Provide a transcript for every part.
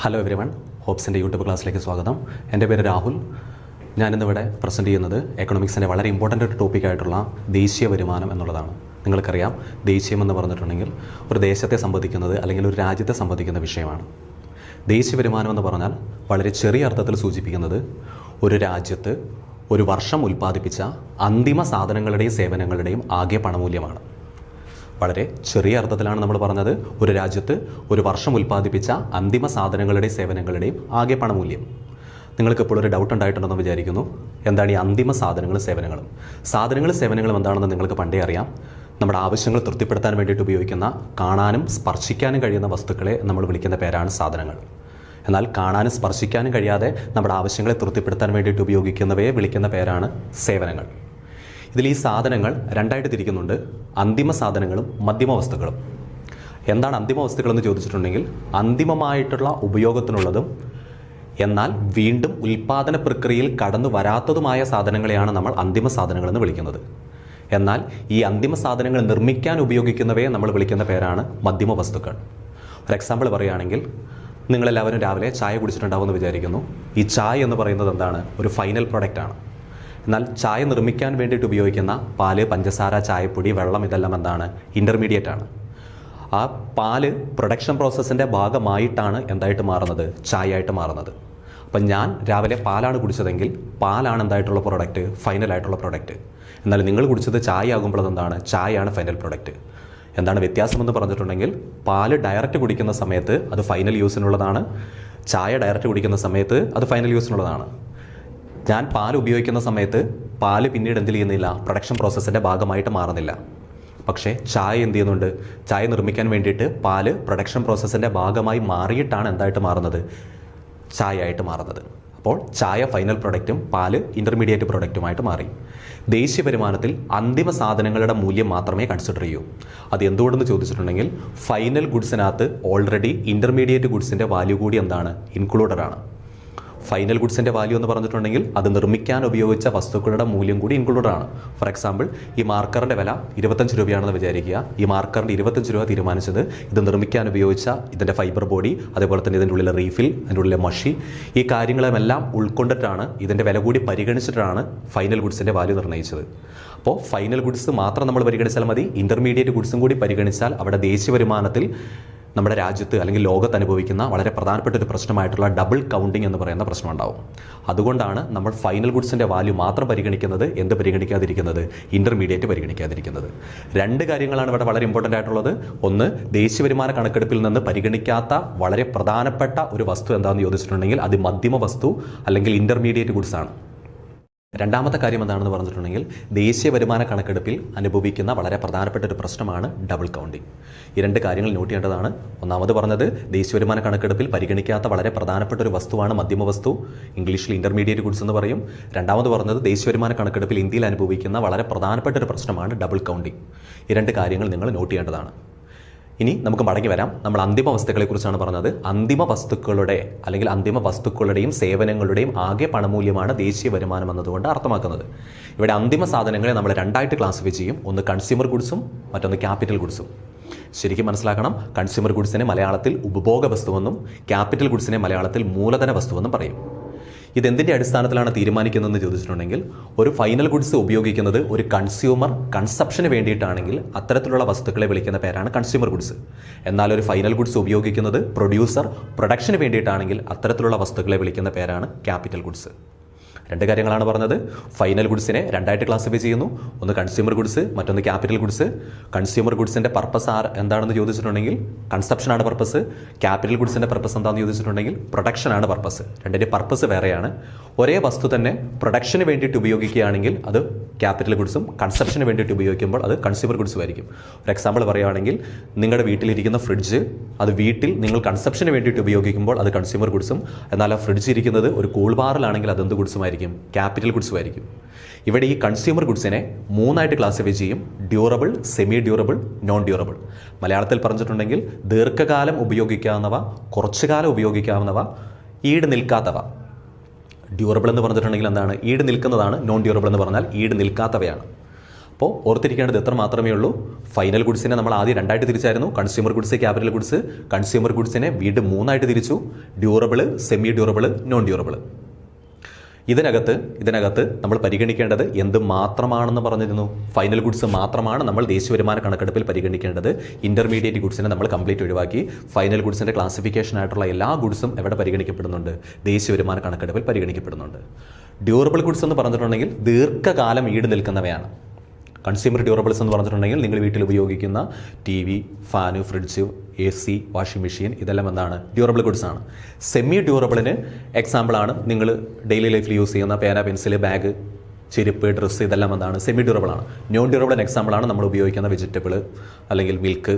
Hello everyone ഹോപ്സിന്റെ YouTube ക്ലാസ്സിലേക്ക് സ്വാഗതം. എന്റെ പേര് രാഹുൽ. ഞാനിന്നിവിടെ പ്രസന്റ് ചെയ്യുന്നത് എക്കണോമിക്സിന്റെ വളരെ ഇമ്പോർട്ടന്റ് ഒരു ടോപ്പിക്കായിട്ടുള്ള ദേശീയ വരുമാനം എന്നുള്ളതാണ്. നിങ്ങൾക്കറിയാം ദേശീയം എന്ന് പറഞ്ഞിട്ടുണ്ടെങ്കിൽ ഒരു ദേശത്തെ സംബന്ധിക്കുന്നത് അല്ലെങ്കിൽ ഒരു രാജ്യത്തെ സംബന്ധിക്കുന്ന വിഷയമാണ്. ദേശീയ വരുമാനം എന്ന് പറഞ്ഞാൽ വളരെ ചെറിയ അർത്ഥത്തിൽ സൂചിപ്പിക്കുന്നത് ഒരു രാജ്യത്ത് ഒരു വർഷം ഉൽപ്പാദിപ്പിച്ച അന്തിമ സാധനങ്ങളുടെയും സേവനങ്ങളുടെയും ആകെ പണമൂല്യമാണ്. വളരെ ചെറിയ അർത്ഥത്തിലാണ് നമ്മൾ പറഞ്ഞത്. ഒരു രാജ്യത്ത് ഒരു വർഷം ഉൽപ്പാദിപ്പിച്ച അന്തിമ സാധനങ്ങളുടെയും സേവനങ്ങളുടെയും ആകെ പണമൂല്യം. നിങ്ങൾക്ക് ഇപ്പോൾ ഒരു ഡൗട്ട് ഉണ്ടായിട്ടുണ്ടെന്ന് വിചാരിക്കുന്നു. എന്താണ് ഈ അന്തിമ സാധനങ്ങളും സേവനങ്ങളും? സാധനങ്ങളും സേവനങ്ങളും എന്താണെന്ന് നിങ്ങൾക്ക് പണ്ടേ അറിയാം. നമ്മുടെ ആവശ്യങ്ങൾ തൃപ്തിപ്പെടുത്താൻ വേണ്ടിയിട്ട് ഉപയോഗിക്കുന്ന കാണാനും സ്പർശിക്കാനും കഴിയുന്ന വസ്തുക്കളെ നമ്മൾ വിളിക്കുന്ന പേരാണ് സാധനങ്ങൾ. എന്നാൽ കാണാനും സ്പർശിക്കാനും കഴിയാതെ നമ്മുടെ ആവശ്യങ്ങളെ തൃപ്തിപ്പെടുത്താൻ വേണ്ടിയിട്ട് ഉപയോഗിക്കുന്നവയെ വിളിക്കുന്ന പേരാണ് സേവനങ്ങൾ. ഇതിൽ ഈ സാധനങ്ങൾ രണ്ടായിട്ട് തിരിക്കുന്നുണ്ട്. അന്തിമ സാധനങ്ങളും മധ്യമ വസ്തുക്കളും. എന്താണ് അന്തിമ വസ്തുക്കളെന്ന് ചോദിച്ചിട്ടുണ്ടെങ്കിൽ അന്തിമമായിട്ടുള്ള ഉപയോഗത്തിനുള്ളതും എന്നാൽ വീണ്ടും ഉൽപ്പാദന പ്രക്രിയയിൽ കടന്നു വരാത്തതുമായ സാധനങ്ങളെയാണ് നമ്മൾ അന്തിമ സാധനങ്ങളെന്ന് വിളിക്കുന്നത്. എന്നാൽ ഈ അന്തിമ സാധനങ്ങൾ നിർമ്മിക്കാൻ ഉപയോഗിക്കുന്നവയെ നമ്മൾ വിളിക്കുന്ന പേരാണ് മധ്യമ വസ്തുക്കൾ. ഒരു എക്സാമ്പിൾ പറയുകയാണെങ്കിൽ നിങ്ങളെല്ലാവരും രാവിലെ ചായ കുടിച്ചിട്ടുണ്ടാവുമെന്ന് വിചാരിക്കുന്നു. ഈ ചായ എന്ന് പറയുന്നത് എന്താണ്? ഒരു ഫൈനൽ പ്രൊഡക്റ്റാണ് എന്നാൽ ചായ നിർമ്മിക്കാൻ വേണ്ടിയിട്ട് ഉപയോഗിക്കുന്ന പാൽ പഞ്ചസാര ചായപ്പൊടി വെള്ളം ഇതെല്ലാം എന്താണ്? ഇന്റർമീഡിയറ്റ് ആണ്. ആ പാൽ പ്രൊഡക്ഷൻ പ്രോസസ്സിന്റെ ഭാഗമായിട്ടാണ് എന്തായിട്ട് മാറുന്നത്? ചായയായിട്ട് മാറുന്നത്. അപ്പം ഞാൻ രാവിലെ പാലാണ് കുടിച്ചതെങ്കിൽ പാലാണ് എന്തായിട്ടുള്ള പ്രൊഡക്റ്റ് ഫൈനൽ ആയിട്ടുള്ള പ്രൊഡക്റ്റ് എന്നാൽ നിങ്ങൾ കുടിച്ചത് ചായ ആകുമ്പോൾ അതെന്താണ്? ചായയാണ് ഫൈനൽ പ്രൊഡക്റ്റ് എന്താണ് വ്യത്യാസമെന്ന് പറഞ്ഞിട്ടുണ്ടെങ്കിൽ പാൽ ഡയറക്റ്റ് കുടിക്കുന്ന സമയത്ത് അത് ഫൈനൽ യൂസിനുള്ളതാണ് ചായ ഡയറക്റ്റ് കുടിക്കുന്ന സമയത്ത് അത് ഫൈനൽ യൂസിനുള്ളതാണ് ഞാൻ പാൽ ഉപയോഗിക്കുന്ന സമയത്ത് പാൽ പിന്നീട് എന്ത് ചെയ്യുന്നില്ല പ്രൊഡക്ഷൻ പ്രോസസ്സിന്റെ ഭാഗമായിട്ട് മാറുന്നില്ല. പക്ഷേ ചായ എന്ത് ചെയ്യുന്നുണ്ട്? ചായ നിർമ്മിക്കാൻ വേണ്ടിയിട്ട് പാൽ പ്രൊഡക്ഷൻ പ്രോസസ്സിന്റെ ഭാഗമായി മാറിയിട്ടാണ് എന്തായിട്ട് മാറുന്നത്? ചായ ആയിട്ട് മാറുന്നത്. അപ്പോൾ ചായ ഫൈനൽ പ്രൊഡക്റ്റും പാൽ ഇന്റർമീഡിയറ്റ് പ്രൊഡക്റ്റുമായിട്ട് മാറി. ദേശീയ വരുമാനത്തിൽ അന്തിമ സാധനങ്ങളുടെ മൂല്യം മാത്രമേ കൺസിഡർ ചെയ്യൂ. അത് എന്തുകൊണ്ടെന്ന് ചോദിച്ചിട്ടുണ്ടെങ്കിൽ ഫൈനൽ ഗുഡ്സിനകത്ത് ഓൾറെഡി ഇന്റർമീഡിയറ്റ് ഗുഡ്സിന്റെ വാല്യൂ കൂടി എന്താണ്? ഇൻക്ലൂഡഡ് ആണ്. ഫൈനൽ ഗുഡ്സിന്റെ വാല്യൂ എന്ന് പറഞ്ഞിട്ടുണ്ടെങ്കിൽ അത് നിർമ്മിക്കാൻ ഉപയോഗിച്ച വസ്തുക്കളുടെ മൂല്യം കൂടി ഇൻക്ലൂഡഡ് ആണ്. ഫോർ എക്സാമ്പിൾ ഈ മാർക്കറിന്റെ വില ഇരുപത്തഞ്ച് രൂപയാണെന്ന് വിചാരിക്കുക. ഈ മാർക്കറിന്റെ ഇരുപത്തഞ്ച് രൂപ തീരുമാനിച്ചത് ഇത് നിർമ്മിക്കാൻ ഉപയോഗിച്ച ഇതിന്റെ ഫൈബർ ബോഡി അതേപോലെ തന്നെ ഇതിന്റെ ഉള്ളിലെ റീഫിൽ അതിന്റെ ഉള്ളിലെ മഷി. ഈ കാര്യങ്ങളെല്ലാം ഉൾക്കൊണ്ടിട്ടാണ് ഇതിന്റെ വില കൂടി പരിഗണിച്ചിട്ടാണ് ഫൈനൽ ഗുഡ്സിന്റെ വാല്യൂ നിർണയിച്ചത്. അപ്പോൾ ഫൈനൽ ഗുഡ്സ് മാത്രം നമ്മൾ പരിഗണിച്ചാൽ മതി. ഇന്റർമീഡിയറ്റ് ഗുഡ്സും കൂടി പരിഗണിച്ചാൽ അവിടെ ദേശീയ വരുമാനത്തിൽ നമ്മുടെ രാജ്യത്ത് അല്ലെങ്കിൽ ലോകത്ത് അനുഭവിക്കുന്ന വളരെ പ്രധാനപ്പെട്ട ഒരു പ്രശ്നമായിട്ടുള്ള ഡബിൾ കൗണ്ടിങ് എന്ന് പറയുന്ന പ്രശ്നം ഉണ്ടാവും. അതുകൊണ്ടാണ് നമ്മൾ ഫൈനൽ ഗുഡ്സിന്റെ വാല്യൂ മാത്രം പരിഗണിക്കുന്നത് എന്ത് പരിഗണിക്കാതിരിക്കുന്നത്? ഇന്റർമീഡിയറ്റ് പരിഗണിക്കാതിരിക്കുന്നത്. രണ്ട് കാര്യങ്ങളാണ് ഇവിടെ വളരെ ഇമ്പോർട്ടന്റ് ആയിട്ടുള്ളത്. ഒന്ന് ദേശീയ വരുമാന കണക്കെടുപ്പിൽ നിന്ന് പരിഗണിക്കാത്ത വളരെ പ്രധാനപ്പെട്ട ഒരു വസ്തു എന്താണെന്ന് ചോദിച്ചിട്ടുണ്ടെങ്കിൽ അത് മധ്യമ വസ്തു അല്ലെങ്കിൽ ഇന്റർമീഡിയറ്റ് ഗുഡ്സ് ആണ്. രണ്ടാമത്തെ കാര്യം എന്താണെന്ന് പറഞ്ഞിട്ടുണ്ടെങ്കിൽ ദേശീയ വരുമാന കണക്കെടുപ്പിൽ അനുഭവിക്കുന്ന വളരെ പ്രധാനപ്പെട്ട ഒരു പ്രശ്നമാണ് ഡബിൾ കൗണ്ടിങ് ഈ രണ്ട് കാര്യങ്ങൾ നോട്ട് ചെയ്യേണ്ടതാണ്. ഒന്നാമത് പറഞ്ഞത് ദേശീയ വരുമാന കണക്കെടുപ്പിൽ പരിഗണിക്കാത്ത വളരെ പ്രധാനപ്പെട്ട ഒരു വസ്തുവാണ് മധ്യമ വസ്തു ഇംഗ്ലീഷിൽ ഇന്റർമീഡിയറ്റ് ഗുഡ്സ് എന്ന് പറയും. രണ്ടാമത് പറഞ്ഞത് ദേശീയ വരുമാന കണക്കെടുപ്പിൽ ഇന്ത്യയിൽ അനുഭവിക്കുന്ന വളരെ പ്രധാനപ്പെട്ട ഒരു പ്രശ്നമാണ് ഡബിൾ കൗണ്ടിങ് ഈ രണ്ട് കാര്യങ്ങൾ നിങ്ങൾ നോട്ട് ചെയ്യേണ്ടതാണ്. ഇനി നമുക്ക് മടങ്ങി വരാം. നമ്മൾ അന്തിമ വസ്തുക്കളെക്കുറിച്ചാണ് പറഞ്ഞത്. അന്തിമ വസ്തുക്കളുടെ അല്ലെങ്കിൽ അന്തിമ വസ്തുക്കളുടെയും സേവനങ്ങളുടെയും ആകെ പണമൂല്യമാണ് ദേശീയ വരുമാനം എന്നതുകൊണ്ട് അർത്ഥമാക്കുന്നത്. ഇവിടെ അന്തിമ സാധനങ്ങളെ നമ്മൾ രണ്ടായിട്ട് ക്ലാസിഫൈ ചെയ്യും. ഒന്ന് കൺസ്യൂമർ ഗുഡ്സും മറ്റൊന്ന് ക്യാപിറ്റൽ ഗുഡ്സും ശരിക്കും മനസ്സിലാക്കണം. കൺസ്യൂമർ ഗുഡ്സിനെ മലയാളത്തിൽ ഉപഭോഗ വസ്തുവെന്നും ക്യാപിറ്റൽ ഗുഡ്സിനെ മലയാളത്തിൽ മൂലധന വസ്തുവെന്നും പറയും. ഇതെന്തിന്റെ അടിസ്ഥാനത്തിലാണ് തീരുമാനിക്കുന്നതെന്ന് ചോദിച്ചിട്ടുണ്ടെങ്കിൽ ഒരു ഫൈനൽ ഗുഡ്സ് ഉപയോഗിക്കുന്നത് ഒരു കൺസ്യൂമർ കൺസപ്ഷന് വേണ്ടിയിട്ടാണെങ്കിൽ അത്തരത്തിലുള്ള വസ്തുക്കളെ വിളിക്കുന്ന പേരാണ് കൺസ്യൂമർ ഗുഡ്സ് എന്നാൽ ഒരു ഫൈനൽ ഗുഡ്സ് ഉപയോഗിക്കുന്നത് പ്രൊഡ്യൂസർ പ്രൊഡക്ഷന് വേണ്ടിയിട്ടാണെങ്കിൽ അത്തരത്തിലുള്ള വസ്തുക്കളെ വിളിക്കുന്ന പേരാണ് ക്യാപിറ്റൽ ഗുഡ്സ് രണ്ട് കാര്യങ്ങളാണ് പറഞ്ഞത്. ഫൈനൽ ഗുഡ്സിനെ രണ്ടായിട്ട് ക്ലാസിഫൈ ചെയ്യുന്നു. ഒന്ന് കൺസ്യൂമർ ഗുഡ്സ് മറ്റൊന്ന് ക്യാപിറ്റൽ ഗുഡ്സ് കൺസ്യൂമർ ഗുഡ്സിന്റെ പർപ്പസ് ആർ എന്താണെന്ന് ചോദിച്ചിട്ടുണ്ടെങ്കിൽ കൺസപ്ഷനാണ് പർപ്പസ് ക്യാപിറ്റൽ ഗുഡ്സിന്റെ പർപ്പസ് എന്താണെന്ന് ചോദിച്ചിട്ടുണ്ടെങ്കിൽ പ്രൊഡക്ഷനാണ് പർപ്പസ് രണ്ടിന്റെ പർപ്പസ് വേറെയാണ്. ഒരേ വസ്തു തന്നെ പ്രൊഡക്ഷന് വേണ്ടിയിട്ട് ഉപയോഗിക്കുകയാണെങ്കിൽ അത് ക്യാപിറ്റൽ ഗുഡ്സും കൺസപ്ഷന് വേണ്ടിയിട്ട് ഉപയോഗിക്കുമ്പോൾ അത് കൺസ്യൂമർ ഗുഡ്സും ആയിരിക്കും. ഒരു എക്സാമ്പിൾ പറയുകയാണെങ്കിൽ നിങ്ങളുടെ വീട്ടിലിരിക്കുന്ന ഫ്രിഡ്ജ് അത് വീട്ടിൽ നിങ്ങൾ കൺസപ്ഷന് വേണ്ടിയിട്ട് ഉപയോഗിക്കുമ്പോൾ അത് കൺസ്യൂമർ ഗുഡ്സും എന്നാൽ ആ ഫ്രിഡ്ജ് ഇരിക്കുന്നത് ഒരു കൂൾ ബാറിലാണെങ്കിൽ അത് എന്ത് ഗുഡ്സും ആയിരിക്കും ക്യാപിറ്റൽ ഗുഡ്സും ആയിരിക്കും. ഇവിടെ ഈ കൺസ്യൂമർ ഗുഡ്സിനെ മൂന്നായിട്ട് ക്ലാസിഫൈ ചെയ്യും. Durable semi durable non durable മലയാളത്തിൽ പറഞ്ഞിട്ടുണ്ടെങ്കിൽ ദീർഘകാലം ഉപയോഗിക്കാവുന്നവ കുറച്ചു കാലം ഉപയോഗിക്കാവുന്നവ ഈട് നിൽക്കാത്തവ. ഡ്യൂറബിൾ എന്ന് പറഞ്ഞിട്ടുണ്ടെങ്കിൽ എന്താണ്? ഈട് നിൽക്കുന്നതാണ് നോൺ ഡ്യൂറബിൾ എന്ന് പറഞ്ഞാൽ ഈട് നിൽക്കാത്തവയാണ്. അപ്പോൾ ഓർത്തിരിക്കേണ്ടത് എത്ര മാത്രമേ ഉള്ളൂ? ഫൈനൽ ഗുഡ്സിനെ നമ്മൾ ആദ്യം രണ്ടായിട്ട് തിരിച്ചായിരുന്നു. Consumer goods capital goods consumer ഗുഡ്സിനെ വീണ്ടും മൂന്നായിട്ട് തിരിച്ചു. Durable semi durable non durable ഇതിനകത്ത് ഇതിനകത്ത് നമ്മൾ പരിഗണിക്കേണ്ടത് എന്ത് മാത്രമാണെന്ന് പറഞ്ഞിരുന്നു. ഫൈനൽ ഗുഡ്സ് മാത്രമാണ് നമ്മൾ ദേശീയ വരുമാന കണക്കെടുപ്പിൽ പരിഗണിക്കേണ്ടത്. ഇന്റർമീഡിയറ്റ് ഗുഡ്സിനെ നമ്മൾ കംപ്ലീറ്റ് ഒഴിവാക്കി. ഫൈനൽ ഗുഡ്സിന്റെ ക്ലാസിഫിക്കേഷൻ ആയിട്ടുള്ള എല്ലാ ഗുഡ്സും എവിടെ പരിഗണിക്കപ്പെടുന്നുണ്ട്? ദേശീയ വരുമാന കണക്കെടുപ്പിൽ പരിഗണിക്കപ്പെടുന്നുണ്ട്. ഡ്യൂറബിൾ ഗുഡ്സ് എന്ന് പറഞ്ഞിട്ടുണ്ടെങ്കിൽ ദീർഘകാലം ഈട് നിൽക്കുന്നവയാണ്. കൺസ്യൂമർ ഡ്യൂറബിൾസ് എന്ന് പറഞ്ഞിട്ടുണ്ടെങ്കിൽ നിങ്ങൾ വീട്ടിൽ ഉപയോഗിക്കുന്ന T V fan fridge A C washing machine ഇതെല്ലാം എന്താണ് ഡ്യൂറബിൾ ഗുഡ്സ് ആണ്. സെമി ഡ്യൂറബിളിന് എക്സാമ്പിളാണ് നിങ്ങൾ ഡെയിലി ലൈഫിൽ യൂസ് ചെയ്യുന്ന പേന പെൻസിൽ ബാഗ് ചെരുപ്പ് ഡ്രസ്സ് ഇതെല്ലാം എന്താണ് സെമി ഡ്യൂറബിൾ ആണ്. നോൺ ഡ്യൂറബിൾ എക്സാമ്പിളാണ് നമ്മൾ ഉപയോഗിക്കുന്ന വെജിറ്റബിൾ അല്ലെങ്കിൽ മിൽക്ക്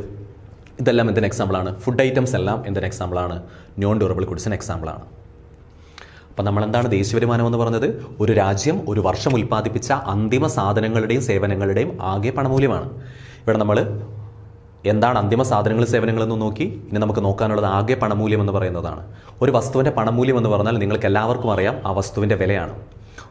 ഇതെല്ലാം എന്തിന് എക്സാമ്പിളാണ് ഫുഡ് ഐറ്റംസ് എല്ലാം എന്തിന് എക്സാമ്പിളാണ് നോൺ ഡ്യൂറബിൾ ഗുഡ്സിന് എക്സാമ്പിളാണ് അപ്പം നമ്മൾ എന്താണ് ദേശീയ വരുമാനം എന്ന് പറഞ്ഞത്? ഒരു രാജ്യം ഒരു വർഷം ഉൽപ്പാദിപ്പിച്ച അന്തിമ സാധനങ്ങളുടെയും സേവനങ്ങളുടെയും ആകെ പണമൂല്യമാണ്. ഇവിടെ നമ്മൾ എന്താണ് അന്തിമ സാധനങ്ങൾ സേവനങ്ങളെന്ന് നോക്കി ഇനി നമുക്ക് നോക്കാനുള്ളത് ആകെ പണമൂല്യം എന്ന് പറയുന്നതാണ്. ഒരു വസ്തുവിന്റെ പണമൂല്യം എന്ന് പറഞ്ഞാൽ നിങ്ങൾക്ക് എല്ലാവർക്കും അറിയാം ആ വസ്തുവിന്റെ വിലയാണ്.